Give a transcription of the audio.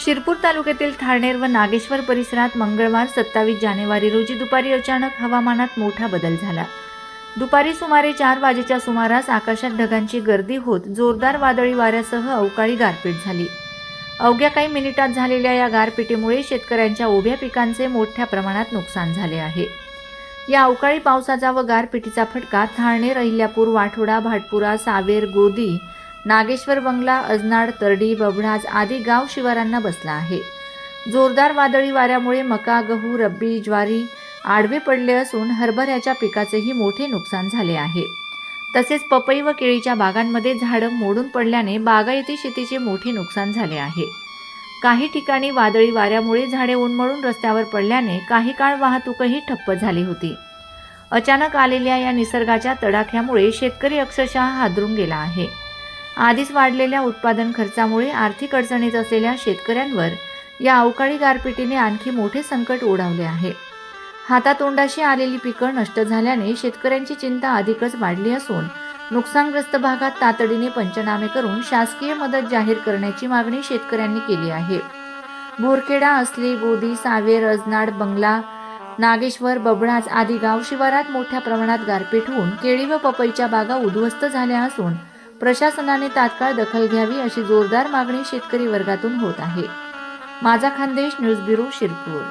शिरपूर तालुक्यातील ठाणेर व नागेश्वर परिसरात मंगळवार सत्तावीस जानेवारी रोजी दुपारी अचानक हवामानात मोठा बदल झाला. दुपारी सुमारे चार वाजेच्या सुमारास आकाशात ढगांची गर्दी होत जोरदार वादळी वाऱ्यासह अवकाळी गारपीट झाली. अवघ्या काही मिनिटात झालेल्या या गारपिटीमुळे शेतकऱ्यांच्या उभ्या पिकांचे मोठ्या प्रमाणात नुकसान झाले आहे. या अवकाळी पावसाचा व गारपिटीचा फटका थाळनेर अहिल्यापूर वाठोडा भाटपुरा सावेर गोदी नागेश्वर बंगला अजनाड तरडी बबडाज आदी गाव शिवारांना बसला आहे. जोरदार वादळी वाऱ्यामुळे मका गहू रब्बी ज्वारी आडवे पडले असून हरभऱ्याच्या पिकाचेही मोठे नुकसान झाले आहे. तसेच पपई व केळीच्या बागांमध्ये झाडं मोडून पडल्याने बागायती शेतीचे मोठे नुकसान झाले आहे. काही ठिकाणी वादळी वाऱ्यामुळे झाडे उन्मळून रस्त्यावर पडल्याने काही काळ वाहतूकही ठप्प झाली होती. अचानक आलेल्या या निसर्गाच्या तडाख्यामुळे शेतकरी अक्षरशः हादरून गेला आहे. आधीच वाढलेल्या उत्पादन खर्चामुळे आर्थिक अडचणीत असलेल्या शेतकऱ्यांवर या अवकाळी गारपिटीने आणखी मोठे संकट ओढावले आहे. हातातोंडाशी आलेली पिकं नष्ट झाल्याने शेतकऱ्यांची चिंता अधिकच वाढली असून नुकसानग्रस्त भागात तातडीने पंचनामे करून शासकीय मदत जाहीर करण्याची मागणी शेतकऱ्यांनी केली आहे. बोरखेडा असली गोदी सावेर अजनाड बंगला नागेश्वर बबडाज आदी गाव शिवारात मोठ्या प्रमाणात गारपीट होऊन केळी व पपईच्या बागा उद्ध्वस्त झाल्या असून प्रशासनाने तात्काळ दखल घ्यावी अशी जोरदार मागणी शेतकरी वर्गातून होत आहे. माझा खानदेश न्यूज ब्युरो शिरपूर.